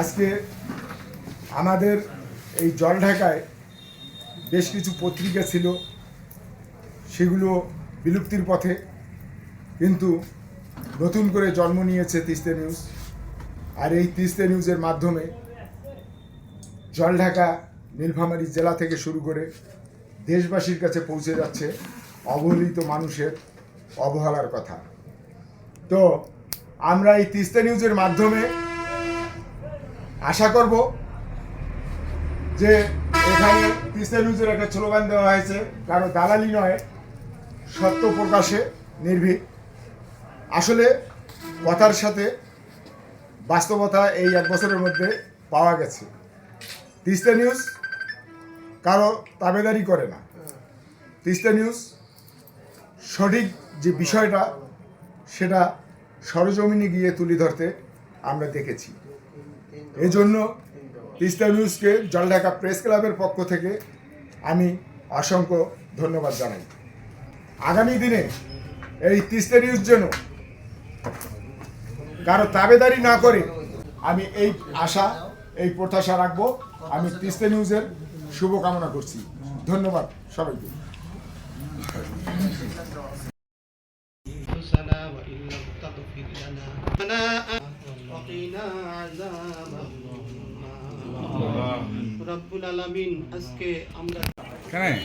আজকে আমাদের এই জলঢাকায় বেশ কিছু পত্রিকা ছিল, সেগুলো বিলুপ্তির পথে, কিন্তু নতুন করে জন্ম নিয়েছে তিস্তে নিউজ। আর এই তিস্তে নিউজের মাধ্যমে জলঢাকা নীলফামারী জেলা থেকে শুরু করে দেশবাসীর কাছে পৌঁছে যাচ্ছে অবহেলিত মানুষের অবহেলার কথা। তো আমরা এই তিস্তা নিউজের মাধ্যমে আশা করব যে এখানে তিস্তা নিউজের একটা স্লোগান দেওয়া হয়েছে কারও দালালি নয়, সত্য প্রকাশে নির্ভীক। আসলে কথার সাথে বাস্তবতা এই এক বছরের মধ্যে পাওয়া গেছে। তিস্তা নিউজ কারও তাবেদারি করে না। তিস্তা নিউজ সঠিক যে বিষয়টা, সেটা সরজমিনে গিয়ে তুলে ধরতে আমরা দেখেছি। এই জন্য তিস্তা নিউজকে জলঢাকা প্রেস ক্লাবের পক্ষ থেকে আমি অসংখ্য ধন্যবাদ জানাই। আগামী দিনে এই তিস্তা নিউজ যেন কারও তাবেদারি না করে, আমি এই আশা, এই প্রত্যাশা রাখব। আমি তিস্তা নিউজের শুভকামনা করছি। ধন্যবাদ সবাইকে। وقنا عذاب النار রব্বুল আলামিন আজকে আমরা কেন